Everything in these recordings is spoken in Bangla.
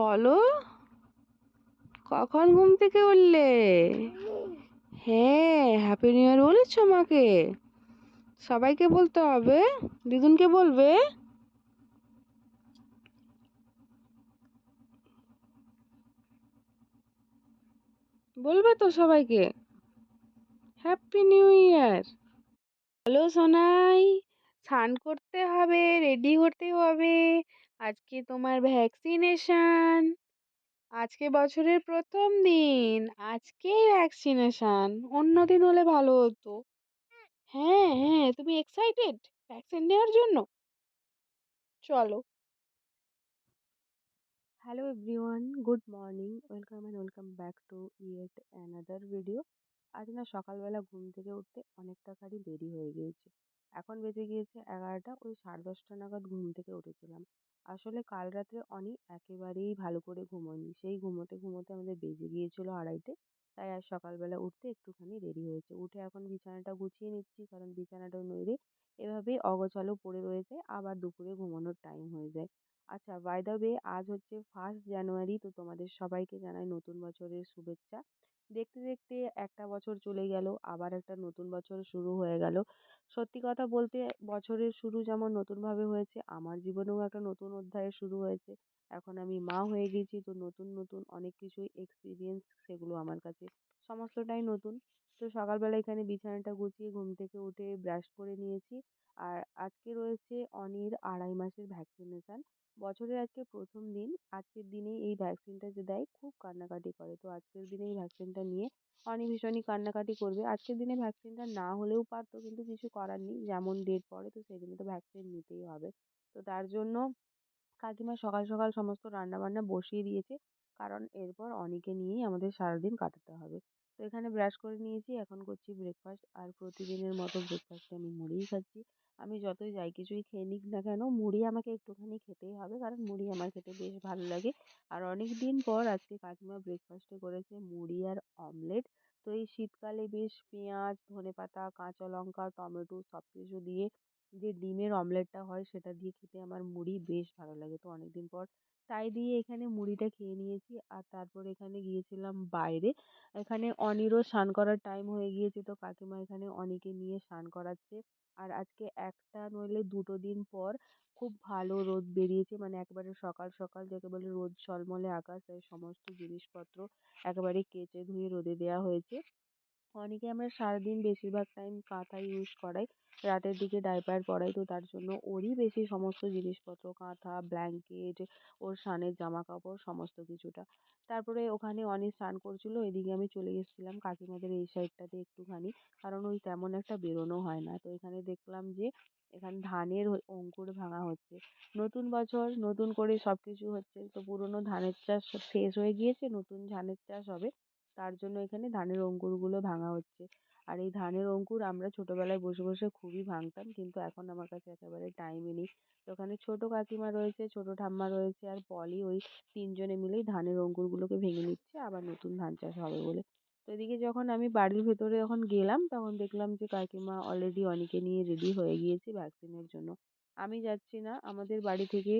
বলো, কখন ঘুম থেকে উঠলে? হ্যাঁ হ্যাপি নিউ ইয়ার বলেছ মাকে সবাইকে বলতে হবে, দিদুনকে বলবে? বলবে তো সবাইকে। Happy new year hello Sonai, স্নান করতে হবে রেডি হতে হবে। আজকে তোমার ভ্যাকসিনেশন আজকে বছরের প্রথম দিন, আজকেই ভ্যাকসিনেশন অন্য দিন হলে ভালো হতো। হ্যাঁ হ্যাঁ তুমি এক্সাইটেড ভ্যাকসিন নেওয়ার জন্য? চলো। Hello everyone good morning welcome and welcome back to yet another video আজ না সকালবেলা ঘুম থেকে উঠতে অনেকটা অনেকটাখানি দেরি হয়ে গিয়েছে। এখন বেজে গিয়েছে এগারোটা, ওই সাড়ে দশটা নাগাদ ঘুম থেকে উঠেছিলাম। আসলে কাল রাতে অনি একেবারেই ভালো করে ঘুমোয়নি। সেই ঘুমোতে ঘুমোতে আমাদের বেজে গিয়েছিল আড়াইটে। তাই আজ সকালবেলা উঠতে একটুখানি দেরি হয়েছে। উঠে এখন বিছানাটা গুছিয়ে নিচ্ছি, কারণ বিছানাটা নইলে এভাবেই অগোছালো পড়ে রয়েছে। আবার দুপুরে ঘুমানোর টাইম হয়ে যায়। আচ্ছা বাই দ্য ওয়ে আজ হচ্ছে ফার্স্ট জানুয়ারি তো তোমাদের সবাইকে জানাই নতুন বছরের শুভেচ্ছা। দেখতে দেখতে একটা বছর চলে গেল, আবার একটা নতুন বছর শুরু হয়ে গেল। সত্যি কথা বলতে বছরের শুরু যেমন নতুনভাবে হয়েছে, আমার জীবনেও একটা নতুন অধ্যায় শুরু হয়েছে। এখন আমি মা হয়ে গেছি, তো নতুন নতুন অনেক কিছুই এক্সপিরিয়েন্স সেগুলো আমার কাছে সমস্তটাই নতুন। তো সকালবেলা এখানে বিছানাটা গুছিয়ে ঘুম থেকে উঠে ব্রাশ করে নিয়েছি। আর আজকে রয়েছে অনির আড়াই মাসের ভ্যাকসিনেশান বছরের আজকে প্রথম দিন, আজকের দিনেই এই ভ্যাকসিনটা যে দেয় খুব কান্নাকাটি করে। তো আজকের দিনে এই ভ্যাকসিনটা নিয়ে অনি ভীষণই কান্নাকাটি করবে। আজকের দিনে ভ্যাকসিনটা না হলেও পারতো কিন্তু কিছু করার নেই। যেমন ডেট পড়ে তো সেদিনে তো ভ্যাকসিন নিতেই হবে। তো তার জন্য কাকিমা সকাল সকাল সমস্ত রান্নাবান্না বসিয়ে দিয়েছে। কারণ এরপর অনিকে নিয়েই আমাদের সারাদিন কাটাতে হবে। তো এখানে ব্রাশ করে নিয়েছি, এখন করছি ব্রেকফাস্ট আর প্রতিদিনের মতো ব্রেকফাস্টে আমি মুড়িই খাচ্ছি। আমি যতই যাই কিছুই খেয়ে নিক না কেন, মুড়ি আমাকে একটুখানি খেতেই হবে, কারণ মুড়ি আমার খেতে বেশ ভালো লাগে। আর অনেক দিন পর আজকে কাকিমা ব্রেকফাস্টে করেছে মুড়ি আর অমলেট তো এই শীতকালে বেশ পেঁয়াজ, ধনেপাতা, কাঁচা লঙ্কা, টমেটো সব কিছু দিয়ে যে ডিমের অমলেটটা হয়, সেটা দিয়ে খেতে আমার মুড়ি বেশ ভালো লাগে। তো অনেক দিন পর তাই দিয়ে এখানে মুড়িটা খেয়ে নিয়েছি। আর তারপর এখানে গিয়েছিলাম বাইরে। এখানে অনিরও স্নান করার টাইম হয়ে গিয়েছে তো কাকিমা এখানে অনিকে নিয়ে স্নান করাচ্ছে। আর আজকে একটা নইলে দুটো দিন পর খুব ভালো রোদ বেরিয়েছে। মানে একেবারে সকাল সকাল যাকে বলে রোদ ঝলমলে আকাশ, তাই সমস্ত জিনিসপত্র একেবারে কেচে ধুয়ে রোদে দেওয়া হয়েছে। অনেকে আমরা সারাদিন বেশিরভাগ টাইম কাঁথা ইউজ করাই। রাতের দিকে ডাইপার পরাই তো তার জন্য ওরই বেশি সমস্ত জিনিসপত্র, কাঁথা ব্ল্যাঙ্কেট ওর স্নানের জামা কাপড় সমস্ত কিছুটা। তারপরে ওখানে অনেক স্নান করছিল, এদিকে আমি চলে গেছিলাম কাকিমাদের এই সাইডটাতে একটুখানি। কারণ ওই তেমন একটা বেরোনো হয় না। তো এখানে দেখলাম যে, এখানে ধানের অঙ্কুর ভাঙা হচ্ছে। নতুন বছর, নতুন করে সব কিছু হচ্ছে। তো পুরোনো ধানের চাষ শেষ হয়ে গিয়েছে, নতুন ধানের চাষ হবে। তার জন্য এখানে ধানের অঙ্কুরগুলো ভাঙা হচ্ছে। আর এই ধানের অঙ্কুর আমরা ছোটোবেলায় বসে বসে খুবই ভাঙতাম, কিন্তু এখন আমার কাছে একেবারে টাইমই নেই। তো ওখানে ছোটো কাকিমা রয়েছে, ছোটো ঠাম্মা রয়েছে, আর পলি ওই তিনজনে মিলেই ধানের অঙ্কুরগুলোকে ভেঙে নিচ্ছে, আবার নতুন ধান চাষ হবে বলে। তো এদিকে যখন আমি বাড়ির ভেতরে যখন গেলাম, তখন দেখলাম যে কাকিমা অলরেডি অনেকে নিয়ে রেডি হয়ে গিয়েছে ভ্যাকসিনের জন্য। আমি যাচ্ছি না, আমাদের বাড়ি থেকে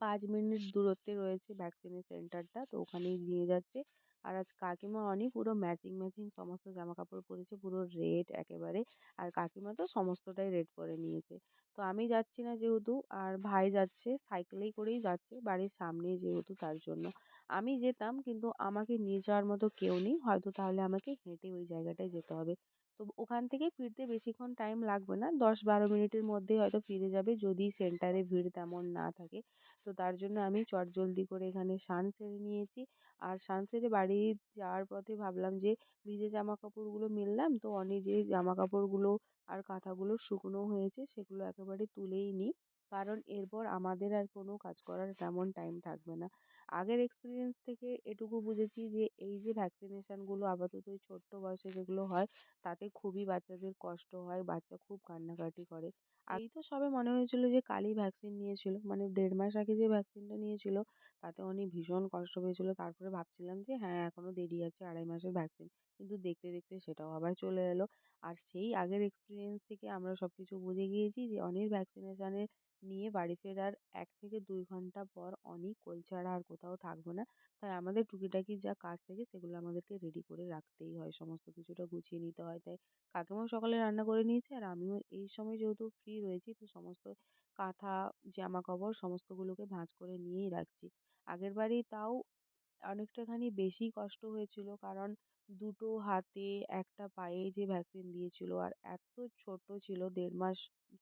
পাঁচ মিনিট দূরত্বে রয়েছে ভ্যাকসিনের সেন্টারটা তো ওখানেই নিয়ে যাচ্ছে। আর আজ কাকিমা অনেক পুরো ম্যাচিং ম্যাচিং সমস্ত জামা কাপড় পরেছে, পুরো রেড একেবারে। আর কাকিমা তো সমস্তটাই রেড পরে নিয়েছে। তো আমি যাচ্ছি না যেহেতু, আর ভাই যাচ্ছে সাইকেলেই করেই যাচ্ছে বাড়ির সামনেই যেহেতু তার জন্য। আমি যেতাম, কিন্তু আমাকে নিয়ে যাওয়ার মতো কেউ নেই, হয়তো তাহলে আমাকে হেঁটে ওই জায়গাটায় যেতে হবে। তো ওখান থেকে ফিরতে বেশিক্ষণ টাইম লাগবে না। দশ বারো মিনিটের মধ্যেই হয়তো ফিরে যাবে, যদি সেন্টারে ভিড় তেমন না থাকে। তো তার জন্য আমি চটজলদি করে এখানে স্নান সেরে নিয়েছি। আর স্নান সেরে বাড়ি যাওয়ার পথে ভাবলাম যে ভিজে জামা কাপড়গুলো মেললাম, তো অনেক যে জামা কাপড়গুলো আর কাঁথাগুলো শুকনো হয়েছে, সেগুলো একেবারে তুলেই নিই। কারণ এরপর আমাদের আর কোনো কাজ করার তেমন টাইম থাকবে না। আগের এক্সপিরিয়েন্স থেকে এটুকু বুঝেছি যে, এই যে ভ্যাকসিনেশানগুলো আপাতত এই ছোট্ট বয়সে যেগুলো হয়, তাতে খুবই বাচ্চাদের কষ্ট হয়, বাচ্চা খুব কান্নাকাটি করে। এই তো সবে মনে হয়েছিল যে, কালই ভ্যাকসিন নিয়েছিল মানে দেড় মাস আগে যে ভ্যাকসিনটা নিয়েছিল, তাতে অনেক ভীষণ কষ্ট পেয়েছিল। তারপরে ভাবছিলাম যে হ্যাঁ এখনও দেরি আছে, আড়াই মাসের ভ্যাকসিন কিন্তু দেখতে দেখতে সেটাও আবার চলে এলো। আর সেই আগের এক্সপিরিয়েন্স থেকে আমরা সব কিছু বুঝে গিয়েছি যে অনেক ভ্যাকসিনেশানের নিয়ে বাড়ি ফেরার এক থেকে দুই ঘণ্টা পর অনেক কোল ছাড়া আর কোথাও থাকব না। তাই আমাদের টুকিটাকি যা কাজ থাকে সেগুলো আমাদেরকে রেডি করে রাখতেই হয়। সমস্ত কিছুটা গুছিয়ে নিতে হয়। তাই কাকিমাও সকালে রান্না করে নিয়েছে আর আমিও এই সময় যেহেতু ফ্রি রয়েছি তো সমস্ত কাঁথা জামা কাপড় সমস্তগুলোকে ভাঁজ করে নিয়েই রাখছি। আগের বারেই তাও অনেকটাখানি বেশি কষ্ট হয়েছিল কারণ দুটো হাতে একটা পায়ে যে ভ্যাকসিন দিয়েছিল আর এত ছোট ছিল দেড় মাস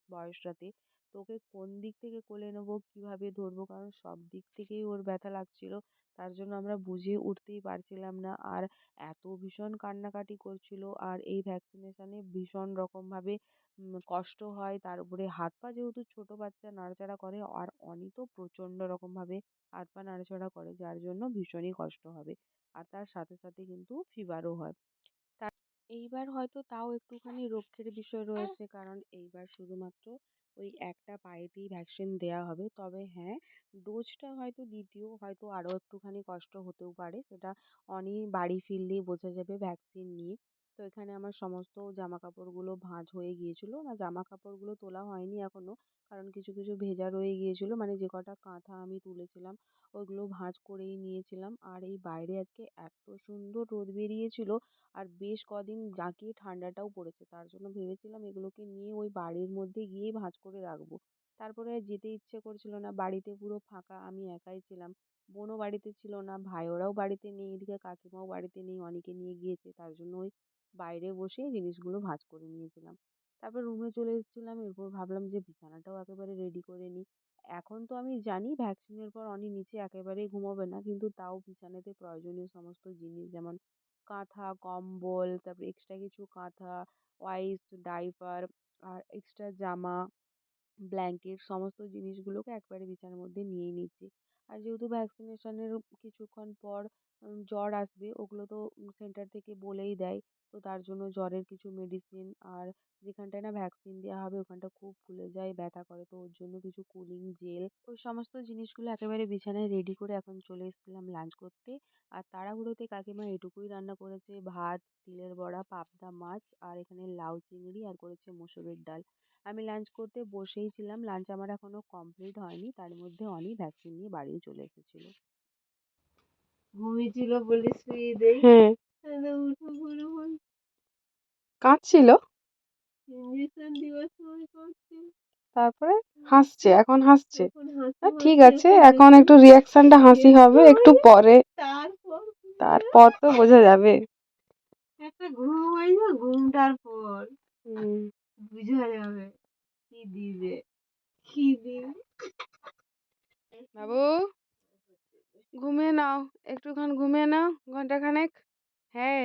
বয়সটাতে তো ওকে কোন দিক থেকে কোলে নেব, কীভাবে ধরবো? কারণ সব দিক থেকেই ওর ব্যথা লাগছিল। তার জন্য আমরা বুঝে উঠতেই পারছিলাম না। আর এত ভীষণ কান্নাকাটি করছিল। আর এই ভ্যাকসিনেশানে ভীষণ রকমভাবে কষ্ট হয়। তার উপরে হাত পা যেহেতু ছোটো বাচ্চা নাড়াচাড়া করে, আর অনি তো প্রচণ্ড রকমভাবে হাত পা নাড়াচাড়া করে, যার জন্য ভীষণই কষ্ট হবে। আর তার সাথে সাথে কিন্তু ফিভারও হয়। তার এইবার হয়তো তাও একটুখানি রক্ষের বিষয় রয়েছে। কারণ এইবার শুধুমাত্র ওই একটা পায়েতেই ভ্যাকসিন দেওয়া হবে। তবে হ্যাঁ ডোজটা হয়তো দ্বিতীয়, হয়তো আরও একটুখানি কষ্ট হতেও পারে। সেটা অনি বাড়ি ফিরলেই বোঝা যাবে ভ্যাকসিন নিয়ে। তো এখানে আমার সমস্ত জামা কাপড়গুলো ভাঁজ হয়ে গিয়েছিল। না জামা কাপড়গুলো তোলা হয়নি এখনও কারণ কিছু কিছু ভেজা রয়ে গিয়েছিল। মানে যে কটা কাঁথা আমি তুলেছিলাম, ওইগুলো ভাঁজ করেই নিয়েছিলাম। আর এই বাইরে আজকে এত সুন্দর রোদ বেরিয়েছিলো আর বেশ কদিন জাঁকিয়ে ঠান্ডাটাও পড়েছে। তার জন্য ভেবেছিলাম এগুলোকে নিয়ে ওই বাড়ির মধ্যে গিয়েই ভাঁজ করে রাখব। তারপরে যেতে ইচ্ছে করছিল না। বাড়িতে পুরো ফাঁকা, আমি একাই ছিলাম। বোনও বাড়িতে ছিল না, ভাই ওরাও বাড়িতে নেই, এদিকে কাকিমাও বাড়িতে নেই, অনেকে নিয়ে গিয়েছে। তার জন্য ওই বাইরে বসেই জিনিসগুলো ভাঁজ করে নিয়েছিলাম। তারপর রুমে চলে এসেছিলাম, এরপর ভাবলাম যে বিছানাটাও একেবারে রেডি করে নিই। এখন তো আমি জানি ভ্যাকসিনের পর অনি নিচে একেবারেই ঘুমোবে না, কিন্তু তাও বিছানাতে প্রয়োজনীয় সমস্ত জিনিস যেমন কাঁথা, কম্বল, তারপরে এক্সট্রা কিছু কাঁথা ওয়াইপস ডাইপার আর এক্সট্রা জামা ব্ল্যাঙ্কেট সমস্ত জিনিসগুলোকে একবারে বিছানার মধ্যে নিয়ে নিচ্ছি। আর যেহেতু ভ্যাকসিনেশনের কিছুক্ষণ পর জ্বর আসবে, ওগুলো তো সেন্টার থেকে বলেই দেয়। তো তার জন্য জ্বরের কিছু মেডিসিন আর যেখানটায় না ভ্যাকসিন দেওয়া হবে, ওখানটা খুব ফুলে যায়, ব্যথা করে। তো ওর জন্য কিছু কুলিং জেল ওই সমস্ত জিনিসগুলো একেবারে বিছানায় রেডি করে এখন চলে এসেছিলাম লাঞ্চ করতে। আর তাড়াহুড়োতে কাকিমা এটুকুই রান্না করেছে, ভাত, তিলের বড়া, পাবদা মাছ আর এখানে লাউ চিংড়ি আর করেছে মুসুরির ডাল। আমি লাঞ্চ করতে বসেই ছিলাম লাঞ্চ আমার এখনও কমপ্লিট হয়নি, তার মধ্যে অনি ভ্যাকসিন নিয়ে বাড়িও চলে এসেছিল। ঘুমিয়েছিল বলে শুয়ে দেই। হ্যাঁ উঠে পড়ে বল। কাঁদছিল? ইঞ্জেকশন দেওয়ার সময় করছে। তারপরে হাসছে এখন হাসছে। ঠিক আছে এখন একটু রিয়াকশনটা হাসি হবে একটু পরে। তারপর তারপর তো বোঝা যাবে। একটা ঘুম হয় না ঘুমটার পর। বুঝা যাবে কি দিবে কি দিবে। বাবু? ঘুমিয়ে নাও একটুক্ষণ ঘুমিয়ে নাও ঘণ্টা খানেক হ্যাঁ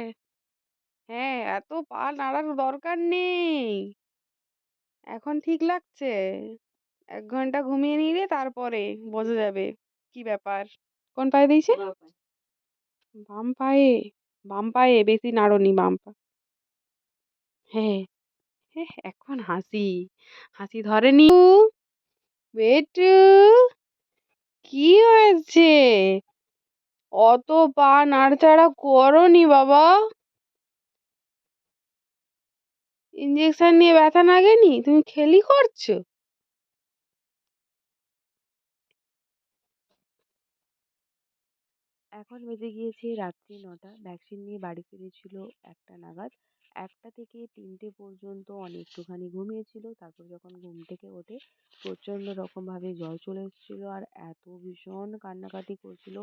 হ্যাঁ এত পা নাড়ার দরকার নেই। এখন ঠিক লাগছে। এক ঘণ্টা ঘুমিয়ে নিলে তারপরে বোঝা যাবে কি ব্যাপার। কোন পায়ে দিয়েছে? বাম পায়ে বাম পায়ে বেশি নাড়নি বাম পা। হ্যাঁ হ্যাঁ এখন হাসি হাসি ধরেনি বেটু। কি হয়েছে? অত পা নাড়াচাড়া করনি বাবা। ইঞ্জেকশন নিয়ে ব্যথা লাগেনি? তুমি খেলি করছ? এখন বেজে গিয়েছে রাত্রি নটা। ভ্যাকসিন নিয়ে বাড়ি ফিরেছিল একটা নাগাদ। একটা থেকে তিনটে পর্যন্ত অনেক একটুখানি ঘুমিয়েছিল। তারপর যখন ঘুম থেকে ওঠে, প্রচণ্ড রকমভাবে জ্বর চলে এসেছিল আর এত ভীষণ কান্নাকাটি করছিল।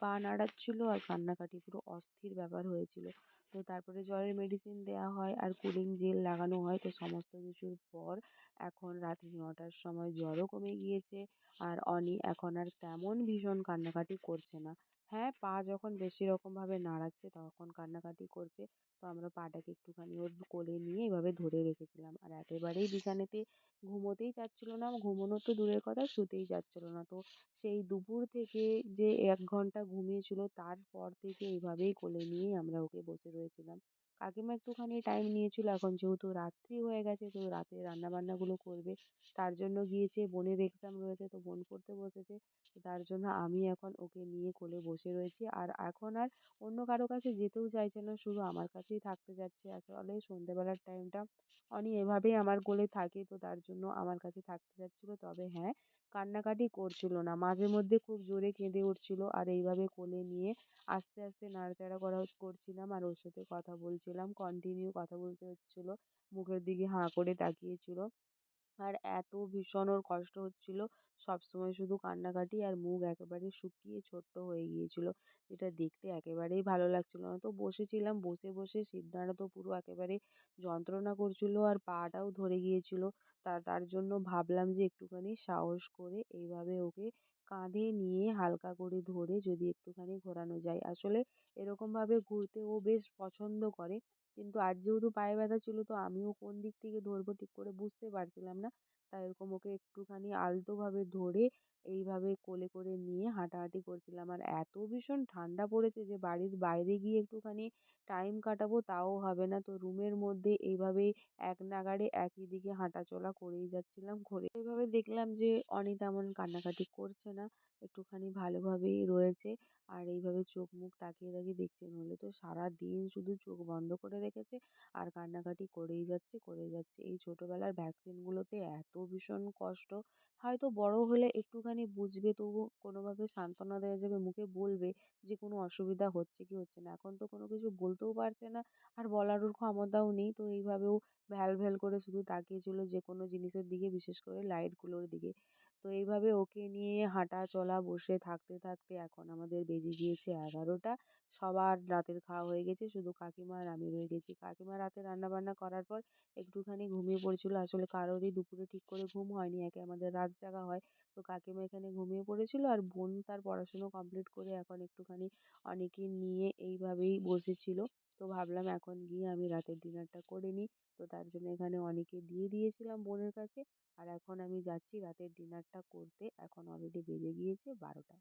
পা নাড়াচ্ছিল আর কান্নাকাটি পুরো অস্থির ব্যাপার হয়েছিল। তো তারপরে জ্বরের মেডিসিন দেওয়া হয় আর কুলিং জেল লাগানো হয়। তো সমস্ত কিছুর পর এখন রাত্রি নটার সময় জ্বরও কমে গিয়েছে। আর অনি এখন আর তেমন ভীষণ কান্নাকাটি করছে না। হ্যাঁ পা যখন বেশি রকমভাবে নাড়াচ্ছে তখন কান্নাকাটি করছে। তো আমরা পাটাকে একটুখানি ওর কোলে নিয়ে এভাবে ধরে রেখেছিলাম। আর একেবারেই বিছানাতে ঘুমোতেই চাচ্ছিল না। ঘুমোনো তো দূরের কথা, শুতেই চাচ্ছিল না। তো সেই দুপুর থেকে যে এক ঘণ্টা ঘুমিয়েছিল তারপর থেকে এভাবেই কোলে নিয়েই আমরা ওকে বসে রয়েছিলাম। কাকিমা একটুখানি টাইম নিয়েছিল। এখন যেহেতু রাত্রি হয়ে গেছে, তো রাতে রান্নাবান্নাগুলো করবে। তার জন্য গিয়েছে, বোনের এক্সাম রয়েছে, তো বোন পড়তে বসেছে। তার জন্য আমি এখন ওকে নিয়ে কোলে বসে রয়েছি। আর এখন আর অন্য কারও কাছে যেতেও চাইছে না, শুধু আমার কাছেই থাকতে চাচ্ছে আসলে সন্ধেবেলার টাইমটা অনি এভাবেই আমার কোলে থাকে, তো তার জন্য আমার কাছে থাকতে চাচ্ছিলো তবে হ্যাঁ কান্নাকাটি করছিল না। মাঝে মধ্যে খুব জোরে কেঁদে উঠছিল আর এইভাবে কোলে নিয়ে আস্তে আস্তে নাড়াচাড়া করা করছিলাম আর ওর সাথে কথা বলছিলাম। কন্টিনিউ কথা বলতে হচ্ছিল। মুখের দিকে হাঁ করে তাকিয়েছিল। আর এত ভীষণ ওর কষ্ট হচ্ছিল। সবসময় শুধু কান্নাকাটি আর মুখ একেবারে শুকিয়ে ছোট্ট হয়ে গিয়েছিল, যেটা দেখতে একেবারেই ভালো লাগছিল না। তো বসেছিলাম, বসে বসে শিরদাঁড়া তো পুরো একেবারে যন্ত্রণা করছিল আর পাটাও ধরে গিয়েছিল। তা, তার জন্য ভাবলাম যে একটুখানি সাহস করে এইভাবে ওকে কাঁধে নিয়ে হালকা করে ধরে যদি একটুখানি ঘোরানো যায়। আসলে এরকমভাবে ঘুরতে ও বেশ পছন্দ করে। কিন্তু আজ যেহেতু পায়ে ব্যথা ছিল, তো আমিও কোন দিক থেকে ধরবো ঠিক করে বুঝতে পারছিলাম না। তাই এরকম ওকে একটুখানি আলতোভাবে ধরে এইভাবে কোলে করে নিয়ে হাঁটাহাঁটি করছিলাম। আর এত ভীষণ ঠান্ডা পড়েছে যে বাড়ির বাইরে গিয়ে একটুখানি টাইম কাটাবো তাও হবে না। তো রুমের মধ্যে এইভাবেই এক নাগাড়ে একই দিকে হাঁটাচলা করেই যাচ্ছিলাম ঘরে। এইভাবে দেখলাম যে অনি তেমন কান্নাকাটি করছে না, একটুখানি ভালোভাবেই রয়েছে। আর এইভাবে চোখ মুখ তাকিয়ে তাকিয়ে দেখছে নইলে তো সারা দিন শুধু চোখ বন্ধ করে রেখেছে। আর কান্নাকাটি করেই যাচ্ছে করেই যাচ্ছে। এই ছোটোবেলার ভ্যাকসিনগুলোতে এত ভীষণ কষ্ট। হয়তো বড় হলে একটুখানি বুঝবে তবু কোনোভাবে সান্ত্বনা দেওয়া যাবে, মুখে বলবে যে কোনো অসুবিধা হচ্ছে কি হচ্ছে না। এখন তো কোনো কিছু বলতেও পারছে না, আর বলারও ক্ষমতাও নেই। তো এইভাবেও ভ্যাল ভ্যাল করে শুধু তাকিয়ে ছিল যে কোনো জিনিসের দিকে, বিশেষ করে লাইটগুলোর দিকে। তো এইভাবে ওকে নিয়ে হাঁটা চলা বসে থাকতে থাকতে এখন আমাদের বেজে গিয়েছে এগারোটা। সবার রাতের খাওয়া হয়ে গেছে। শুধু কাকিমা আর আমি রয়ে গেছি। কাকিমা রাতে রান্নাবান্না করার পর একটুখানি ঘুমিয়ে পড়েছিল। আসলে কারোরই দুপুরে ঠিক করে ঘুম হয়নি। একে আমাদের রাত জাগা হয়। তো কাকিমা এখানে ঘুমিয়ে পড়েছিল আর বোন তার পড়াশুনো কমপ্লিট করে এখন একটুখানি অনেকে নিয়ে এইভাবেই বসেছিল। তো ভাবলাম এখন গিয়ে আমি রাতের ডিনারটা করে নিই। তো তার জন্য এখানে অনেকে দিয়ে দিয়েছিলাম বোনের কাছে। আর এখন আমি যাচ্ছি রাতের ডিনারটা করতে। এখন অলরেডি বেজে গিয়েছে বারোটা।